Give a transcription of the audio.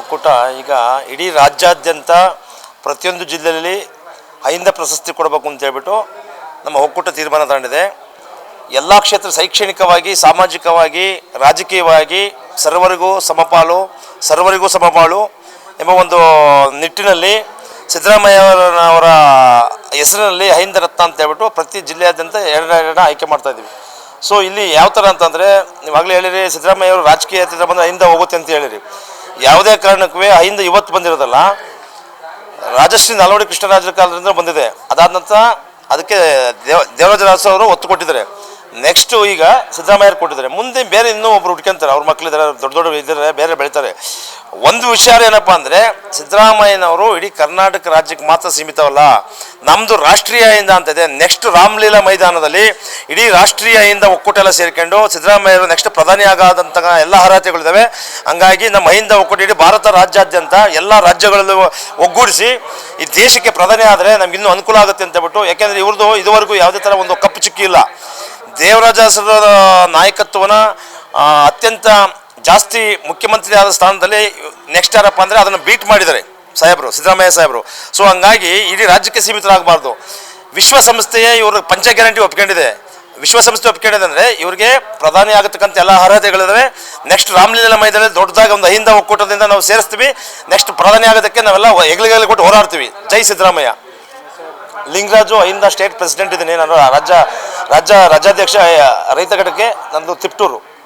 ಒಕ್ಕೂಟ ಈಗ ಇಡೀ ರಾಜ್ಯಾದ್ಯಂತ ಪ್ರತಿಯೊಂದು ಜಿಲ್ಲೆಯಲ್ಲಿ ಅಹಿಂದ ಪ್ರಶಸ್ತಿ ಕೊಡಬೇಕು ಅಂತ ಹೇಳ್ಬಿಟ್ಟು ನಮ್ಮ ಒಕ್ಕೂಟ ತೀರ್ಮಾನ ತಗೊಂಡಿದೆ. ಎಲ್ಲ ಕ್ಷೇತ್ರ ಶೈಕ್ಷಣಿಕವಾಗಿ, ಸಾಮಾಜಿಕವಾಗಿ, ರಾಜಕೀಯವಾಗಿ ಸರ್ವರಿಗೂ ಸಮಪಾಲು ಸರ್ವರಿಗೂ ಸಮಪಾಲು ಎಂಬ ಒಂದು ನಿಟ್ಟಿನಲ್ಲಿ ಸಿದ್ದರಾಮಯ್ಯನವರ ಹೆಸರಿನಲ್ಲಿ ಅಹಿಂದ ರತ್ನ ಅಂತ ಹೇಳ್ಬಿಟ್ಟು ಪ್ರತಿ ಜಿಲ್ಲೆಯಾದ್ಯಂತ ಎರಡೆರಡನ್ನ ಆಯ್ಕೆ ಮಾಡ್ತಾ ಇದ್ದೀವಿ. ಸೊ ಇಲ್ಲಿ ಯಾವ ಥರ ಅಂತಂದರೆ ನೀವಾಗಲೇ ಹೇಳಿರಿ ಸಿದ್ದರಾಮಯ್ಯವರು ರಾಜಕೀಯ ಹತ್ತಿರ ಬಂದರೆ ಅಹಿಂದ ಹೋಗುತ್ತೆ ಅಂತ ಹೇಳಿರಿ. ಯಾವುದೇ ಕಾರಣಕ್ಕೂ ಅಹಿಂದ ಇವತ್ತು ಬಂದಿರೋದಲ್ಲ, ರಾಜಶ್ರೀ ನಾಲ್ವಡಿ ಕೃಷ್ಣರಾಜರ ಕಾಲದಿಂದ ಬಂದಿದೆ. ಅದಾದ ನಂತರ ಅದಕ್ಕೆ ದೇವ, ದೇವರಾಜ ಅವರು ಒತ್ತು ಕೊಟ್ಟಿದ್ದಾರೆ. ನೆಕ್ಸ್ಟು ಈಗ ಸಿದ್ದರಾಮಯ್ಯರು ಕೊಟ್ಟಿದ್ದಾರೆ. ಮುಂದೆ ಬೇರೆ ಇನ್ನೂ ಒಬ್ರು ಹುಡ್ಕೊಂತಾರೆ ಅವ್ರ ಮಕ್ಕಳಿದ್ದಾರೆ ದೊಡ್ಡ ದೊಡ್ಡ ಇದ್ದಾರೆ ಬೇರೆ ಬೆಳಿತಾರೆ. ಒಂದು ವಿಚಾರ ಏನಪ್ಪ ಅಂದರೆ, ಸಿದ್ದರಾಮಯ್ಯನವರು ಇಡೀ ಕರ್ನಾಟಕ ರಾಜ್ಯಕ್ಕೆ ಮಾತ್ರ ಸೀಮಿತವಲ್ಲ. ನಮ್ಮದು ರಾಷ್ಟ್ರೀಯ ಹಿಂದ ಅಂತ ಇದೆ. ನೆಕ್ಸ್ಟ್ ರಾಮಲೀಲಾ ಮೈದಾನದಲ್ಲಿ ಇಡೀ ರಾಷ್ಟ್ರೀಯ ಹಿಂದ ಒಕ್ಕೂಟ ಎಲ್ಲ ಸೇರ್ಕೊಂಡು ಸಿದ್ದರಾಮಯ್ಯರು ನೆಕ್ಸ್ಟ್ ಪ್ರಧಾನಿ ಆಗಾದಂತಹ ಎಲ್ಲ ಅರ್ಹತೆಗಳಿದ್ದಾವೆ. ಹಂಗಾಗಿ ನಮ್ಮ ಹಿಂದ ಒಕ್ಕೂಟ ಇಡೀ ಭಾರತ ರಾಜ್ಯಾದ್ಯಂತ ಎಲ್ಲ ರಾಜ್ಯಗಳಲ್ಲೂ ಒಗ್ಗೂಡಿಸಿ ಈ ದೇಶಕ್ಕೆ ಪ್ರಧಾನಿ ಆದರೆ ನಮ್ಗೆ ಇನ್ನೂ ಅನುಕೂಲ ಆಗುತ್ತೆ ಅಂತ ಹೇಳ್ಬಿಟ್ಟು, ಯಾಕೆಂದರೆ ಇವ್ರದ್ದು ಇದುವರೆಗೂ ಯಾವುದೇ ಥರ ಒಂದು ಕಪ್ಪು ಚುಕ್ಕಿ ಇಲ್ಲ. ದೇವರಾಜರ ನಾಯಕತ್ವನ ಅತ್ಯಂತ ಜಾಸ್ತಿ ಮುಖ್ಯಮಂತ್ರಿ ಆದ ಸ್ಥಾನದಲ್ಲಿ ನೆಕ್ಸ್ಟ್ ಯಾರಪ್ಪ ಅಂದರೆ ಅದನ್ನು ಬೀಟ್ ಮಾಡಿದ್ದಾರೆ ಸಾಹೇಬರು, ಸಿದ್ದರಾಮಯ್ಯ ಸಾಹೇಬರು. ಸೊ ಹಂಗಾಗಿ ಇಡೀ ರಾಜ್ಯಕ್ಕೆ ಸೀಮಿತರಾಗಬಾರ್ದು. ವಿಶ್ವಸಂಸ್ಥೆಯೇ ಇವರು ಪಂಚ ಗ್ಯಾರಂಟಿ ಒಪ್ಕೊಂಡಿದೆ. ವಿಶ್ವಸಂಸ್ಥೆ ಒಪ್ಕೊಂಡಿದೆ ಅಂದರೆ ಇವರಿಗೆ ಪ್ರಧಾನಿ ಆಗತಕ್ಕಂಥ ಎಲ್ಲ ಅರ್ಹತೆಗಳಿದ್ದಾವೆ ನೆಕ್ಸ್ಟ್ ರಾಮಲೀಲಾ ಮೈದಾನದಲ್ಲಿ ದೊಡ್ಡದಾಗಿ ಒಂದು ಅಹಿಂದ ಒಕ್ಕೂಟದಿಂದ ನಾವು ಸೇರಿಸ್ತೀವಿ. ನೆಕ್ಸ್ಟ್ ಪ್ರಧಾನಿ ಆಗೋದಕ್ಕೆ ನಾವೆಲ್ಲ ಹೆಗಲಿಗೆ ಕೊಟ್ಟು ಹೋರಾಡ್ತೀವಿ. ಜೈ ಸಿದ್ದರಾಮಯ್ಯ. ಲಿಂಗರಾಜು ಅಹಿಂದ ಸ್ಟೇಟ್ ಪ್ರೆಸಿಡೆಂಟ್ ಇದ್ದೀನಿ ನಾನು ರಾಜ್ಯ ರಾಜ್ಯ ರಾಜ್ಯಾಧ್ಯಕ್ಷ ರೈತ ಘಟಕಕ್ಕೆ ನಂದು ತಿಪ್ಟೂರು.